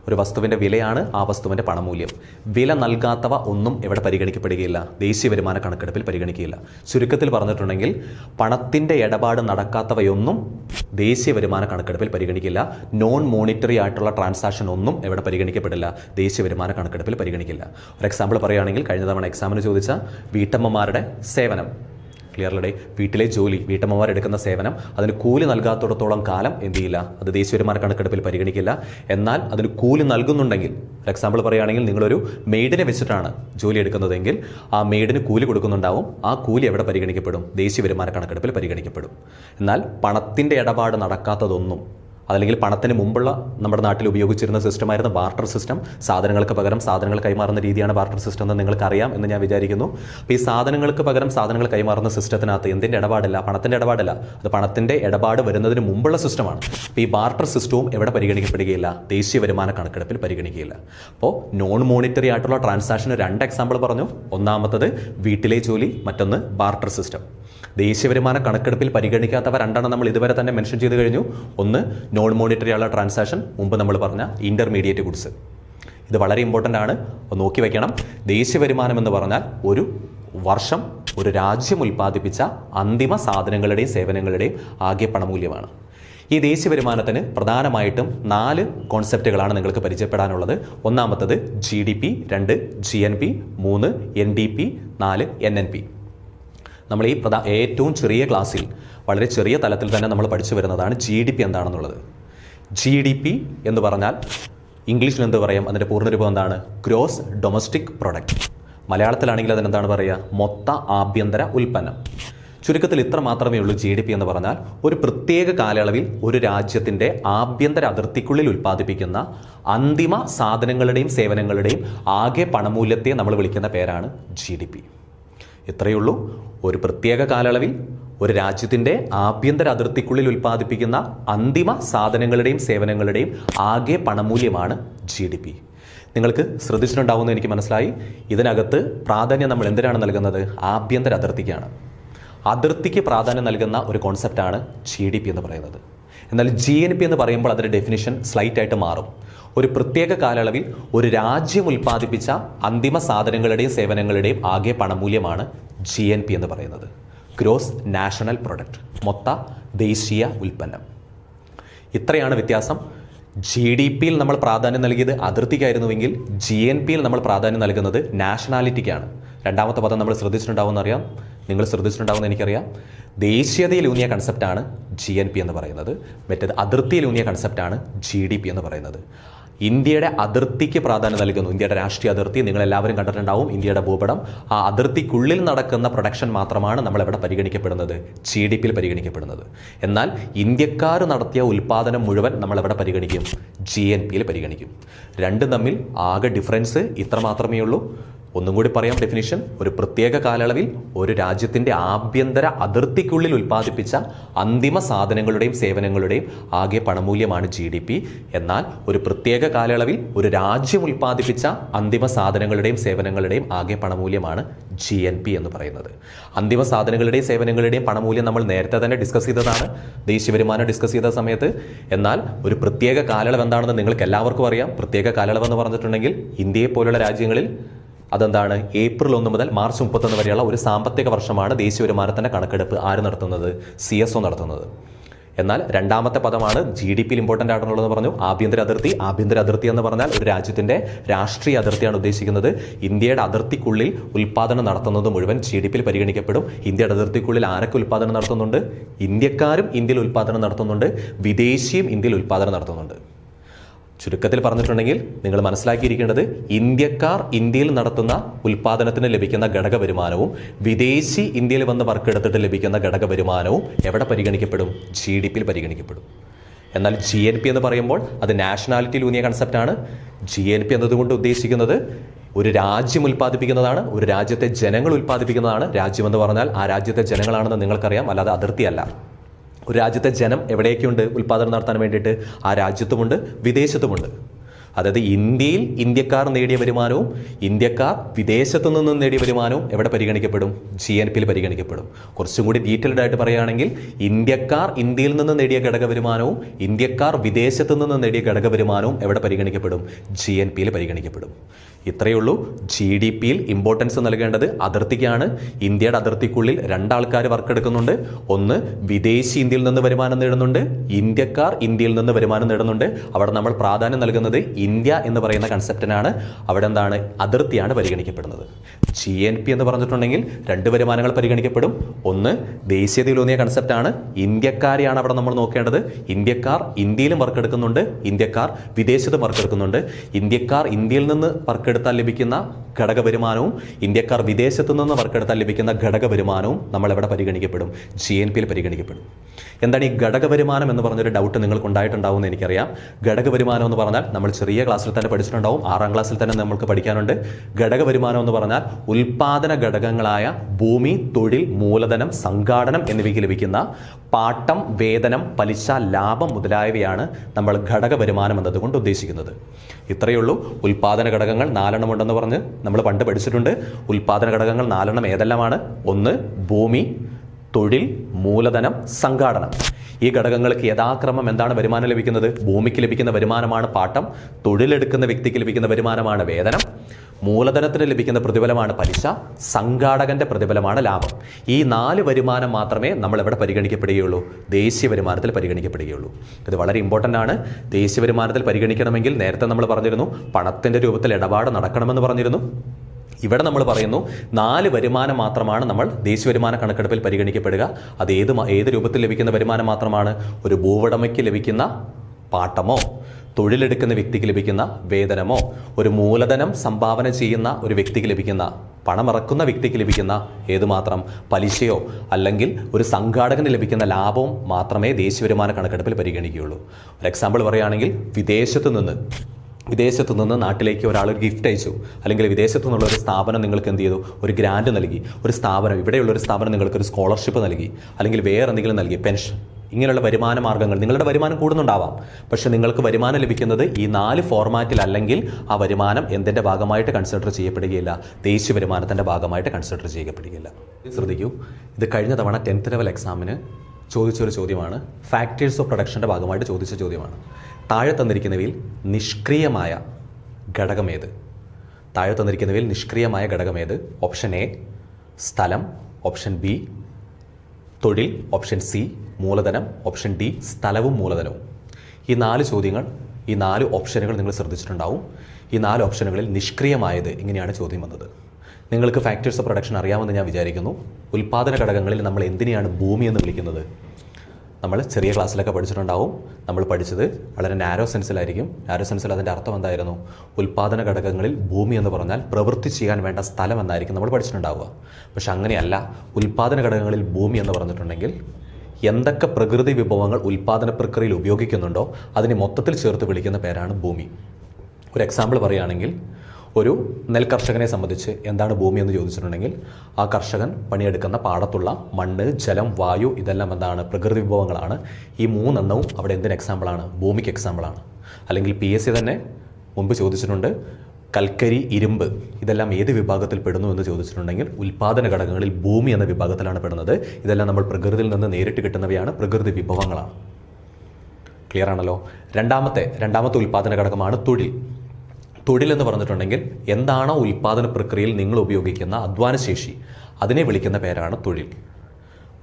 ഒരു വസ്തുവിന്റെ വിലയാണ് ആ വസ്തുവിന്റെ പണമൂല്യം. വില നൽകാത്തവ ഒന്നും ഇവിടെ പരിഗണിക്കപ്പെടുകയില്ല. ദേശീയ വരുമാന കണക്കെടുപ്പിൽ പരിഗണിക്കുകയില്ല. ചുരുക്കത്തിൽ പറഞ്ഞിട്ടുണ്ടെങ്കിൽ പണത്തിന്റെ ഇടപാട് നടക്കാത്തവയൊന്നും ദേശീയ വരുമാന കണക്കെടുപ്പിൽ പരിഗണിക്കില്ല. നോൺ മോണിറ്ററി ആയിട്ടുള്ള ട്രാൻസാക്ഷൻ ഒന്നും ഇവിടെ പരിഗണിക്കപ്പെടില്ല. ദേശീയ വരുമാന കണക്കെടുപ്പിൽ പരിഗണിക്കില്ല. ഒരു എക്സാമ്പിൾ പറയുകയാണെങ്കിൽ കഴിഞ്ഞ തവണ എക്സാമിന് ചോദിച്ച വീട്ടമ്മമാരുടെ സേവനം. ക്ലിയർലഡേ വീട്ടിലെ ജോലി വീട്ടമ്മമാർ എടുക്കുന്ന സേവനം അതിന് കൂലി നൽകാത്തിടത്തോളം കാലം എന്ത് ചെയ്യില്ല? അത് ദേശീയ കണക്കെടുപ്പിൽ പരിഗണിക്കില്ല. എന്നാൽ അതിന് കൂലി നൽകുന്നുണ്ടെങ്കിൽ ഫോർ എക്സാമ്പിൾ പറയുകയാണെങ്കിൽ നിങ്ങളൊരു മെയ്ഡിനെ വെച്ചിട്ടാണ് ജോലി എടുക്കുന്നതെങ്കിൽ ആ മെയ്ഡിന് കൂലി കൊടുക്കുന്നുണ്ടാവും. ആ കൂലി എവിടെ പരിഗണിക്കപ്പെടും? ദേശീയ വരുമാന കണക്കെടുപ്പിൽ പരിഗണിക്കപ്പെടും. എന്നാൽ പണത്തിന്റെ ഇടപാട് നടക്കാത്തതൊന്നും അതല്ലെങ്കിൽ പണത്തിന് മുമ്പുള്ള നമ്മുടെ നാട്ടിൽ ഉപയോഗിച്ചിരുന്ന സിസ്റ്റമായിരുന്നു ബാർട്ടർ സിസ്റ്റം സാധനങ്ങൾക്ക് പകരം സാധനങ്ങൾ കൈമാറുന്ന രീതിയാണ് ബാർട്ടർ സിസ്റ്റം എന്ന് നിങ്ങൾക്കറിയാം എന്ന് ഞാൻ വിചാരിക്കുന്നു. അപ്പോൾ ഈ സാധനങ്ങൾക്ക് പകരം സാധനങ്ങൾ കൈമാറുന്ന സിസ്റ്റത്തിനകത്ത് എന്തിന്റെ ഇടപാടില്ല? പണത്തിന്റെ ഇടപാടില്ല. അത് പണത്തിന്റെ ഇടപാട് വരുന്നതിന് മുമ്പുള്ള സിസ്റ്റമാണ്. അപ്പോൾ ഈ ബാർട്ടർ സിസ്റ്റവും എവിടെ പരിഗണിക്കപ്പെടുകയില്ല? ദേശീയ വരുമാന കണക്കെടുപ്പിൽ പരിഗണിക്കുകയില്ല. അപ്പോൾ നോൺ മോണിറ്ററി ആയിട്ടുള്ള ട്രാൻസാക്ഷന് രണ്ട് എക്സാമ്പിൾ പറഞ്ഞു. ഒന്നാമത്തത് വീട്ടിലെ ജോലി മറ്റൊന്ന് ബാർട്ടർ സിസ്റ്റം. ദേശീയ വരുമാന കണക്കെടുപ്പിൽ പരിഗണിക്കാത്തവ രണ്ടെണ്ണം നമ്മൾ ഇതുവരെ തന്നെ മെൻഷൻ ചെയ്ത് കഴിഞ്ഞു. ഒന്ന് നോൺ മോണിറ്ററി ഉള്ള ട്രാൻസാക്ഷൻ മുമ്പ് നമ്മൾ പറഞ്ഞ ഇന്റർമീഡിയറ്റ് ഗുഡ്സ് ഇത് വളരെ ഇമ്പോർട്ടന്റ് ആണ്. നോക്കി വയ്ക്കണം ദേശീയ വരുമാനം എന്ന് പറഞ്ഞാൽ ഒരു വർഷം ഒരു രാജ്യം ഉൽപ്പാദിപ്പിച്ച അന്തിമ സാധനങ്ങളുടെയും സേവനങ്ങളുടെയും ആകെ പണമൂല്യമാണ്. ഈ ദേശീയ വരുമാനത്തിന് പ്രധാനമായിട്ടും നാല് കോൺസെപ്റ്റുകളാണ് നിങ്ങൾക്ക് പരിചയപ്പെടാനുള്ളത്. ഒന്നാമത്തത് ജി ഡി പി രണ്ട് ജി എൻ പി മൂന്ന് എൻ ഡി പി നാല് എൻ എൻ പി നമ്മൾ ഈ പ്രധാ ഏറ്റവും ചെറിയ ക്ലാസ്സിൽ വളരെ ചെറിയ തലത്തിൽ തന്നെ നമ്മൾ പഠിച്ചു വരുന്നതാണ് ജി ഡി പി എന്താണെന്നുള്ളത്. ജി ഡി പി എന്ന് പറഞ്ഞാൽ ഇംഗ്ലീഷിൽ എന്ത് പറയും? അതിന്റെ പൂർണരൂപം എന്താണ്? ഗ്രോസ് ഡൊമസ്റ്റിക് പ്രൊഡക്റ്റ് മലയാളത്തിലാണെങ്കിൽ അതിനെന്താണ് പറയുക? മൊത്ത ആഭ്യന്തര ഉൽപ്പന്നം. ചുരുക്കത്തിൽ ഇത്ര മാത്രമേ ഉള്ളൂ ജി ഡി പി എന്ന് പറഞ്ഞാൽ ഒരു പ്രത്യേക കാലയളവിൽ ഒരു രാജ്യത്തിന്റെ ആഭ്യന്തര അതിർത്തിക്കുള്ളിൽ ഉൽപ്പാദിപ്പിക്കുന്ന അന്തിമ സാധനങ്ങളുടെയും സേവനങ്ങളുടെയും ആകെ പണമൂല്യത്തെ നമ്മൾ വിളിക്കുന്ന പേരാണ് ജി ഡി പി ഇത്രയേ ഉള്ളൂ ഒരു പ്രത്യേക കാലയളവിൽ ഒരു രാജ്യത്തിന്റെ ആഭ്യന്തര അതിർത്തിക്കുള്ളിൽ ഉൽപ്പാദിപ്പിക്കുന്ന അന്തിമ സാധനങ്ങളുടെയും സേവനങ്ങളുടെയും ആകെ പണമൂല്യമാണ് ജി ഡി പി. നിങ്ങൾക്ക് ശ്രദ്ധിച്ചിട്ടുണ്ടാവുമെന്ന് എനിക്ക് മനസ്സിലായി. ഇതിനകത്ത് പ്രാധാന്യം നമ്മൾ എന്തിനാണ് നൽകുന്നത്? ആഭ്യന്തര അതിർത്തിക്കാണ്. അതിർത്തിക്ക് പ്രാധാന്യം നൽകുന്ന ഒരു കോൺസെപ്റ്റാണ് ജി ഡി പി എന്ന് പറയുന്നത്. എന്നാൽ ജി എൻ പി എന്ന് പറയുമ്പോൾ അതിന്റെ ഡെഫിനിഷൻ സ്ലൈറ്റായിട്ട് മാറും. ഒരു പ്രത്യേക കാലയളവിൽ ഒരു രാജ്യം ഉൽപ്പാദിപ്പിച്ച അന്തിമ സാധനങ്ങളുടെയും സേവനങ്ങളുടെയും ആകെ പണമൂല്യമാണ് ജി എൻ പി എന്ന് പറയുന്നത്. ഗ്രോസ് നാഷണൽ പ്രൊഡക്റ്റ് മൊത്ത ദേശീയ ഉൽപ്പന്നം. ഇത്രയാണ് വ്യത്യാസം. ജി ഡി പിയിൽ നമ്മൾ പ്രാധാന്യം നൽകിയത് അതിർത്തിക്കായിരുന്നുവെങ്കിൽ ജി എൻ പിയിൽ നമ്മൾ പ്രാധാന്യം നൽകുന്നത് നാഷണാലിറ്റിക്കാണ് രണ്ടാമത്തെ പദം നമ്മൾ ശ്രദ്ധിച്ചിട്ടുണ്ടാവുമെന്ന് അറിയാം നിങ്ങൾ ശ്രദ്ധിച്ചിട്ടുണ്ടാവുമെന്ന് എനിക്കറിയാം. ദേശീയതയിലൂന്നിയ കൺസെപ്റ്റാണ് ജി എൻ പി എന്ന് പറയുന്നത്. മറ്റേത് അതിർത്തിയിലൂന്നിയ കൺസെപ്റ്റാണ് ജി ഡി പി എന്ന് പറയുന്നത്. ഇന്ത്യയുടെ അതിർത്തിക്ക് പ്രാധാന്യം നൽകുന്നു. ഇന്ത്യയുടെ രാഷ്ട്രീയ അതിർത്തി നിങ്ങൾ എല്ലാവരും കണ്ടിട്ടുണ്ടാവും. ഇന്ത്യയുടെ ഭൂപടം. ആ അതിർത്തിക്കുള്ളിൽ നടക്കുന്ന പ്രൊഡക്ഷൻ മാത്രമാണ് നമ്മൾ ഇവിടെ പരിഗണിക്കപ്പെടുന്നത് ജി ഡി പിയിൽ പരിഗണിക്കപ്പെടുന്നത്. എന്നാൽ ഇന്ത്യക്കാർ നടത്തിയ ഉൽപ്പാദനം മുഴുവൻ നമ്മൾ എവിടെ പരിഗണിക്കും ജി എൻ പിയിൽ പരിഗണിക്കും. രണ്ടും തമ്മിൽ ആകെ ഡിഫറൻസ് ഇത്ര മാത്രമേ ഉള്ളൂ ഒന്നും കൂടി പറയാം. ഡെഫിനിഷൻ ഒരു പ്രത്യേക കാലയളവിൽ ഒരു രാജ്യത്തിന്റെ ആഭ്യന്തര അതിർത്തിക്കുള്ളിൽ ഉൽപ്പാദിപ്പിച്ച അന്തിമ സാധനങ്ങളുടെയും സേവനങ്ങളുടെയും ആകെ പണമൂല്യമാണ് ജി ഡി പി എന്നാൽ ഒരു പ്രത്യേക കാലയളവിൽ ഒരു രാജ്യം ഉൽപ്പാദിപ്പിച്ച അന്തിമ സാധനങ്ങളുടെയും സേവനങ്ങളുടെയും ആകെ പണമൂല്യമാണ് ജി എൻ പി എന്ന് പറയുന്നത്. അന്തിമ സാധനങ്ങളുടെയും സേവനങ്ങളുടെയും പണമൂല്യം നമ്മൾ നേരത്തെ തന്നെ ഡിസ്കസ് ചെയ്തതാണ്. ദേശീയ വരുമാനം ഡിസ്കസ് ചെയ്ത സമയത്ത്. എന്നാൽ ഒരു പ്രത്യേക കാലയളവ് എന്താണെന്ന് നിങ്ങൾക്ക് എല്ലാവർക്കും അറിയാം. പ്രത്യേക കാലയളവ് എന്ന് പറഞ്ഞിട്ടുണ്ടെങ്കിൽ ഇന്ത്യയെ പോലുള്ള രാജ്യങ്ങളിൽ അതെന്താണ്? ഏപ്രിൽ ഒന്ന് മുതൽ മാർച്ച് മുപ്പത്തൊന്ന് വരെയുള്ള ഒരു സാമ്പത്തിക വർഷമാണ് ദേശീയ വരുമാനത്തിന്റെ കണക്കെടുപ്പ് ആര് നടത്തുന്നത്? സി എസ് ഒ നടത്തുന്നത്. എന്നാൽ രണ്ടാമത്തെ പദമാണ് ജി ഡി പിയിൽ ഇമ്പോർട്ടന്റ് ആയിട്ടുള്ളതെന്ന് പറഞ്ഞു. ആഭ്യന്തര അതിർത്തി. ആഭ്യന്തര അതിർത്തി എന്ന് പറഞ്ഞാൽ ഒരു രാജ്യത്തിന്റെ രാഷ്ട്രീയ അതിർത്തിയാണ് ഉദ്ദേശിക്കുന്നത്. ഇന്ത്യയുടെ അതിർത്തിക്കുള്ളിൽ ഉൽപ്പാദനം നടത്തുന്നത് മുഴുവൻ ജി ഡി പിയിൽ പരിഗണിക്കപ്പെടും. ഇന്ത്യയുടെ അതിർത്തിക്കുള്ളിൽ ആരൊക്കെ ഉൽപ്പാദനം നടത്തുന്നുണ്ട്? ഇന്ത്യക്കാരും ഇന്ത്യയിൽ ഉൽപ്പാദനം നടത്തുന്നുണ്ട്. വിദേശിയും ഇന്ത്യയിൽ ഉൽപ്പാദനം നടത്തുന്നുണ്ട്. ചുരുക്കത്തിൽ പറഞ്ഞിട്ടുണ്ടെങ്കിൽ നിങ്ങൾ മനസ്സിലാക്കിയിരിക്കേണ്ടത് ഇന്ത്യക്കാർ ഇന്ത്യയിൽ നടത്തുന്ന ഉൽപ്പാദനത്തിന് ലഭിക്കുന്ന ഘടക വരുമാനവും വിദേശി ഇന്ത്യയിൽ വന്ന് വർക്ക് എടുത്തിട്ട് ലഭിക്കുന്ന ഘടക വരുമാനവും എവിടെ പരിഗണിക്കപ്പെടും? ജി ഡി പിയിൽ പരിഗണിക്കപ്പെടും. എന്നാൽ ജി എൻ പി എന്ന് പറയുമ്പോൾ അത് നാഷണാലിറ്റിയിലൂന്നിയ കൺസെപ്റ്റാണ് ജി എൻ പി എന്നതുകൊണ്ട് ഉദ്ദേശിക്കുന്നത് ഒരു രാജ്യം ഉൽപ്പാദിപ്പിക്കുന്നതാണ് ഒരു രാജ്യത്തെ ജനങ്ങൾ ഉൽപ്പാദിപ്പിക്കുന്നതാണ് രാജ്യമെന്ന് പറഞ്ഞാൽ ആ രാജ്യത്തെ ജനങ്ങളാണെന്ന് നിങ്ങൾക്കറിയാം അല്ലാതെ അതിർത്തിയല്ല. രാജ്യത്തെ ജനം എവിടെയൊക്കെയുണ്ട്? ഉൽപ്പാദനം നടത്താൻ വേണ്ടിയിട്ട് ആ രാജ്യത്തുമുണ്ട് വിദേശത്തുമുണ്ട്. അതായത് ഇന്ത്യയിൽ ഇന്ത്യക്കാർ നേടിയ വരുമാനവും ഇന്ത്യക്കാർ വിദേശത്തു നിന്നും നേടിയ വരുമാനവും എവിടെ പരിഗണിക്കപ്പെടും? ജി എൻ പിയിൽ പരിഗണിക്കപ്പെടും. കുറച്ചും കൂടി ഡീറ്റെയിൽഡ് ആയിട്ട് പറയുകയാണെങ്കിൽ ഇന്ത്യക്കാർ ഇന്ത്യയിൽ നിന്ന് നേടിയ ഘടക വരുമാനവും ഇന്ത്യക്കാർ വിദേശത്തു നിന്ന് നേടിയ ഘടക വരുമാനവും എവിടെ പരിഗണിക്കപ്പെടും? ജി എൻ പിയിൽ പരിഗണിക്കപ്പെടും. ഇത്രയേ ഉള്ളൂ. ജി ഡി പിയിൽ ഇമ്പോർട്ടൻസ് നൽകേണ്ടത് അതിർത്തിക്കാണ്. ഇന്ത്യയുടെ അതിർത്തിക്കുള്ളിൽ രണ്ടാൾക്കാർ വർക്ക് എടുക്കുന്നുണ്ട് ഒന്ന് വിദേശി ഇന്ത്യയിൽ നിന്ന് വരുമാനം നേടുന്നുണ്ട്. ഇന്ത്യക്കാർ ഇന്ത്യയിൽ നിന്ന് വരുമാനം നേടുന്നുണ്ട്. അവിടെ നമ്മൾ പ്രാധാന്യം നൽകുന്നത് ഇന്ത്യ എന്ന് പറയുന്ന കൺസെപ്റ്റിനാണ് അവിടെ എന്താണ് അതിർത്തിയാണ് പരിഗണിക്കപ്പെടുന്നത്. ജി എൻ പി എന്ന് പറഞ്ഞിട്ടുണ്ടെങ്കിൽ രണ്ട് വരുമാനങ്ങൾ പരിഗണിക്കപ്പെടും. ഒന്ന് ദേശീയതയിലൂന്നിയ കൺസെപ്റ്റാണ് ഇന്ത്യക്കാരെയാണ് അവിടെ നമ്മൾ നോക്കേണ്ടത്. ഇന്ത്യക്കാർ ഇന്ത്യയിലും വർക്കെടുക്കുന്നുണ്ട്. ഇന്ത്യക്കാർ വിദേശത്തും വർക്കെടുക്കുന്നുണ്ട്. ഇന്ത്യക്കാർ ഇന്ത്യയിൽ നിന്ന് വർക്കെടുത്താൽ ലഭിക്കുന്ന ഘടക വരുമാനവും ഇന്ത്യക്കാർ വിദേശത്തു നിന്ന് വർക്കെടുത്താൽ ലഭിക്കുന്ന ഘടക വരുമാനവും നമ്മൾ എവിടെ പരിഗണിക്കപ്പെടും? ജി എൻ പിയിൽ പരിഗണിക്കപ്പെടും. എന്താണ് ഈ ഘടക വരുമാനം എന്ന് പറഞ്ഞൊരു ഡൗട്ട് നിങ്ങൾക്ക് ഉണ്ടായിട്ടുണ്ടാവും എന്ന് എനിക്കറിയാം. ഘടക വരുമാനം എന്ന് പറഞ്ഞാൽ നമ്മൾ ചെറിയ ക്ലാസ്സിൽ തന്നെ പഠിച്ചിട്ടുണ്ടാവും. ആറാം ക്ലാസ്സിൽ തന്നെ നമ്മൾക്ക് പഠിക്കാനുണ്ട്. ഘടക വരുമാനം എന്ന് പറഞ്ഞാൽ ഉൽപാദന ഘടകങ്ങളായ ഭൂമി തൊഴിൽ മൂലധനം സംഘാടനം എന്നിവയ്ക്ക് ലഭിക്കുന്ന പാട്ടം വേതനം പലിശ ലാഭം മുതലായവയാണ് നമ്മൾ ഘടക വരുമാനം എന്നതുകൊണ്ട് ഉദ്ദേശിക്കുന്നത്. ഇത്രയേ ഉള്ളൂ. ഉൽപാദന ഘടകങ്ങൾ നാലെണ്ണം ഉണ്ടെന്ന് പറഞ്ഞ് നമ്മൾ പണ്ട് പഠിച്ചിട്ടുണ്ട്. ഉൽപാദന ഘടകങ്ങൾ നാലെണ്ണം ഏതെല്ലാമാണ്? ഒന്ന് ഭൂമി തൊഴിൽ മൂലധനം സംഘാടനം. ഈ ഘടകങ്ങൾക്ക് യഥാക്രമം എന്താണ് വരുമാനം ലഭിക്കുന്നത്? ഭൂമിക്ക് ലഭിക്കുന്ന വരുമാനമാണ് പാട്ടം. തൊഴിലെടുക്കുന്ന വ്യക്തിക്ക് ലഭിക്കുന്ന വരുമാനമാണ് വേതനം. മൂലധനത്തിന് ലഭിക്കുന്ന പ്രതിഫലമാണ് പലിശ. സംഘാടകന്റെ പ്രതിഫലമാണ് ലാഭം. ഈ നാല് വരുമാനം മാത്രമേ നമ്മൾ എവിടെ പരിഗണിക്കപ്പെടുകയുള്ളൂ. ദേശീയ വരുമാനത്തിൽ പരിഗണിക്കപ്പെടുകയുള്ളൂ. ഇത് വളരെ ഇമ്പോർട്ടന്റ് ആണ്. ദേശീയ വരുമാനത്തിൽ പരിഗണിക്കണമെങ്കിൽ നേരത്തെ നമ്മൾ പറഞ്ഞിരുന്നു പണത്തിന്റെ രൂപത്തിൽ ഇടപാട് നടക്കണമെന്ന് പറഞ്ഞിരുന്നു. ഇവിടെ നമ്മൾ പറയുന്നു നാല് വരുമാനം മാത്രമാണ് നമ്മൾ ദേശീയ വരുമാന കണക്കെടുപ്പിൽ പരിഗണിക്കപ്പെടുക. അത് ഏത് ഏത് രൂപത്തിൽ ലഭിക്കുന്ന വരുമാനം മാത്രമാണ്? ഒരു ഭൂവടമയ്ക്ക് ലഭിക്കുന്ന പാട്ടമോ? തൊഴിലെടുക്കുന്ന വ്യക്തിക്ക് ലഭിക്കുന്ന വേതനമോ? ഒരു മൂലധനം സംഭാവന ചെയ്യുന്ന ഒരു വ്യക്തിക്ക് ലഭിക്കുന്ന പണമിറക്കുന്ന വ്യക്തിക്ക് ലഭിക്കുന്ന ഏതുമാത്രം പലിശയോ? അല്ലെങ്കിൽ ഒരു സംഘാടകന് ലഭിക്കുന്ന ലാഭവും മാത്രമേ ദേശീയ വരുമാന കണക്കെടുപ്പിൽ പരിഗണിക്കുകയുള്ളൂ. ഒരു എക്സാമ്പിൾ പറയുകയാണെങ്കിൽ വിദേശത്ത് നിന്ന് വിദേശത്തു നിന്ന് നാട്ടിലേക്ക് ഒരാൾ ഒരു ഗിഫ്റ്റ് അയച്ചു. അല്ലെങ്കിൽ വിദേശത്തു നിന്നുള്ള ഒരു സ്ഥാപനം നിങ്ങൾക്ക് എന്ത് ചെയ്തു? ഒരു ഗ്രാൻഡ് നൽകി. ഒരു സ്ഥാപനം ഇവിടെയുള്ള ഒരു സ്ഥാപനം നിങ്ങൾക്ക് ഒരു സ്കോളർഷിപ്പ് നൽകി. അല്ലെങ്കിൽ വേറെ എന്തെങ്കിലും നൽകി. പെൻഷൻ ഇങ്ങനെയുള്ള വരുമാന മാർഗങ്ങൾ. നിങ്ങളുടെ വരുമാനം കൂടുന്നുണ്ടാവാം. പക്ഷേ നിങ്ങൾക്ക് വരുമാനം ലഭിക്കുന്നത് ഈ നാല് ഫോർമാറ്റിൽ അല്ലെങ്കിൽ ആ വരുമാനം എന്തിന്റെ ഭാഗമായിട്ട് കൺസിഡർ ചെയ്യപ്പെടുകയില്ല. ദേശീയ വരുമാനത്തിന്റെ ഭാഗമായിട്ട് കൺസിഡർ ചെയ്യപ്പെടുകയില്ല. ശ്രദ്ധിക്കൂ. ഇത് കഴിഞ്ഞ തവണ ടെൻത്ത് ലെവൽ എക്സാമിന് ചോദിച്ചൊരു ചോദ്യമാണ്. ഫാക്ടേഴ്സ് ഓഫ് പ്രൊഡക്ഷന്റെ ഭാഗമായിട്ട് ചോദിച്ച ചോദ്യമാണ്. താഴെ തന്നിരിക്കുന്നവയിൽ നിഷ്ക്രിയമായ ഘടകമേത് താഴെ തന്നിരിക്കുന്നവയിൽ നിഷ്ക്രിയമായ ഘടകമേത് ഓപ്ഷൻ എ സ്ഥലം. ഓപ്ഷൻ ബി തൊഴിൽ. ഓപ്ഷൻ സി മൂലധനം. ഓപ്ഷൻ ഡി സ്ഥലവും മൂലധനവും. ഈ നാല് ചോദ്യങ്ങൾ ഈ നാല് ഓപ്ഷനുകൾ നിങ്ങൾ ശ്രദ്ധിച്ചിട്ടുണ്ടാവും. ഈ നാല് ഓപ്ഷനുകളിൽ നിഷ്ക്രിയമായത് ഇങ്ങനെയാണ് ചോദ്യം വന്നത്. നിങ്ങൾക്ക് ഫാക്ടേഴ്സ് ഓഫ് പ്രൊഡക്ഷൻ അറിയാമെന്ന് ഞാൻ വിചാരിക്കുന്നു. ഉൽപ്പാദന ഘടകങ്ങളിൽ നമ്മൾ എന്തിനെയാണ് ഭൂമി എന്ന് വിളിക്കുന്നത്? നമ്മൾ ചെറിയ ക്ലാസ്സിലൊക്കെ പഠിച്ചിട്ടുണ്ടാവും. നമ്മൾ പഠിച്ചത് വളരെ നാരോ സെൻസിലായിരിക്കും നാരോ സെൻസിൽ അതിന്റെ അർത്ഥം എന്തായിരുന്നു? ഉൽപ്പാദന ഘടകങ്ങളിൽ ഭൂമി എന്ന് പറഞ്ഞാൽ പ്രവൃത്തി ചെയ്യാൻ വേണ്ട സ്ഥലം എന്നായിരിക്കും നമ്മൾ പഠിച്ചിട്ടുണ്ടാവുക. പക്ഷെ അങ്ങനെയല്ല. ഉൽപ്പാദന ഘടകങ്ങളിൽ ഭൂമി എന്ന് പറഞ്ഞിട്ടുണ്ടെങ്കിൽ എന്തൊക്കെ പ്രകൃതി വിഭവങ്ങൾ ഉൽപ്പാദന പ്രക്രിയയിൽ ഉപയോഗിക്കുന്നുണ്ടോ അതിനെ മൊത്തത്തിൽ ചേർത്ത് വിളിക്കുന്ന പേരാണ് ഭൂമി. ഒരു എക്സാമ്പിൾ പറയുകയാണെങ്കിൽ ഒരു നെൽകർഷകനെ സംബന്ധിച്ച് എന്താണ് ഭൂമി എന്ന് ചോദിച്ചിട്ടുണ്ടെങ്കിൽ ആ കർഷകൻ പണിയെടുക്കുന്ന പാടത്തുള്ള മണ്ണ് ജലം വായു ഇതെല്ലാം എന്താണ്? പ്രകൃതി വിഭവങ്ങളാണ്. ഈ മൂന്നെണ്ണവും അവിടെ എന്തിന് എക്സാമ്പിളാണ് ഭൂമിക്ക് എക്സാമ്പിളാണ് അല്ലെങ്കിൽ പി എസ് സി തന്നെ മുമ്പ് ചോദിച്ചിട്ടുണ്ട് കൽക്കരി ഇരുമ്പ് ഇതെല്ലാം ഏത് വിഭാഗത്തിൽ പെടുന്നു എന്ന് ചോദിച്ചിട്ടുണ്ടെങ്കിൽ ഉൽപ്പാദന ഘടകങ്ങളിൽ ഭൂമി എന്ന വിഭാഗത്തിലാണ് പെടുന്നത്. ഇതെല്ലാം നമ്മൾ പ്രകൃതിയിൽ നിന്ന് നേരിട്ട് കിട്ടുന്നവയാണ് പ്രകൃതി വിഭവങ്ങളാണ്. ക്ലിയർ ആണല്ലോ? രണ്ടാമത്തെ രണ്ടാമത്തെ ഉൽപ്പാദന ഘടകമാണ് തൊഴിൽ. തൊഴിൽ എന്ന് പറഞ്ഞിട്ടുണ്ടെങ്കിൽ എന്താണോ ഉൽപ്പാദന പ്രക്രിയയിൽ നിങ്ങൾ ഉപയോഗിക്കുന്ന അധ്വാനശേഷി അതിനെ വിളിക്കുന്ന പേരാണ് തൊഴിൽ.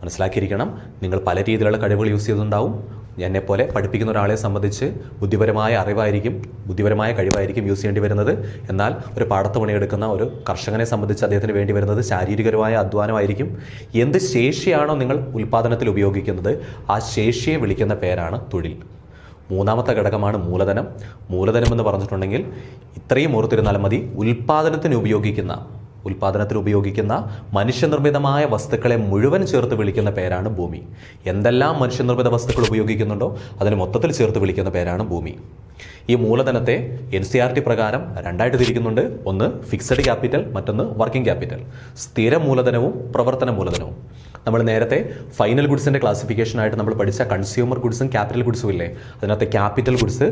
മനസ്സിലാക്കിയിരിക്കണം നിങ്ങൾ പല രീതിയിലുള്ള കഴിവുകൾ യൂസ് ചെയ്തിട്ടുണ്ടാവും. എന്നെപ്പോലെ പഠിപ്പിക്കുന്ന ഒരാളെ സംബന്ധിച്ച് ബുദ്ധിപരമായ അറിവായിരിക്കും ബുദ്ധിപരമായ കഴിവായിരിക്കും യൂസ് ചെയ്യേണ്ടി വരുന്നത്. എന്നാൽ ഒരു പാടത്ത് പണിയെടുക്കുന്ന ഒരു കർഷകനെ സംബന്ധിച്ച് അദ്ദേഹത്തിന് വേണ്ടി വരുന്നത് ശാരീരികപരമായ അധ്വാനമായിരിക്കും. എന്ത് ശേഷിയാണോ നിങ്ങൾ ഉൽപ്പാദനത്തിൽ ഉപയോഗിക്കുന്നത് ആ ശേഷിയെ വിളിക്കുന്ന പേരാണ് തൊഴിൽ. മൂന്നാമത്തെ ഘടകമാണ് മൂലധനം. മൂലധനം എന്ന് പറഞ്ഞിട്ടുണ്ടെങ്കിൽ ഇത്രയും ഓർത്തിരുന്നാൽ മതി. ഉൽപ്പാദനത്തിന് ഉപയോഗിക്കുന്ന ഉൽപ്പാദനത്തിൽ ഉപയോഗിക്കുന്ന മനുഷ്യനിർമ്മിതമായ വസ്തുക്കളെ മുഴുവൻ ചേർത്ത് വിളിക്കുന്ന പേരാണ് ഭൂമി. എന്തെല്ലാം മനുഷ്യനിർമ്മിത വസ്തുക്കൾ ഉപയോഗിക്കുന്നുണ്ടോ അതിന് മൊത്തത്തിൽ ചേർത്ത് വിളിക്കുന്ന പേരാണ് ഭൂമി. ഈ മൂലധനത്തെ എൻ സി ആർ ടി പ്രകാരം രണ്ടായിട്ട് തിരിക്കുന്നുണ്ട്. ഒന്ന് ഫിക്സഡ് ക്യാപിറ്റൽ മറ്റൊന്ന് വർക്കിംഗ് ക്യാപിറ്റൽ. സ്ഥിര മൂലധനവും പ്രവർത്തന മൂലധനവും. നമ്മൾ നേരത്തെ ഫൈനൽ ഗുഡ്സിന്റെ ക്ലാസിഫിക്കേഷനായിട്ട് നമ്മൾ പഠിച്ച കൺസ്യൂമർ ഗുഡ്സും ക്യാപിറ്റൽ ഗുഡ്സും ഇല്ലേ? അതിനകത്ത് ക്യാപിറ്റൽ ഗുഡ്സ്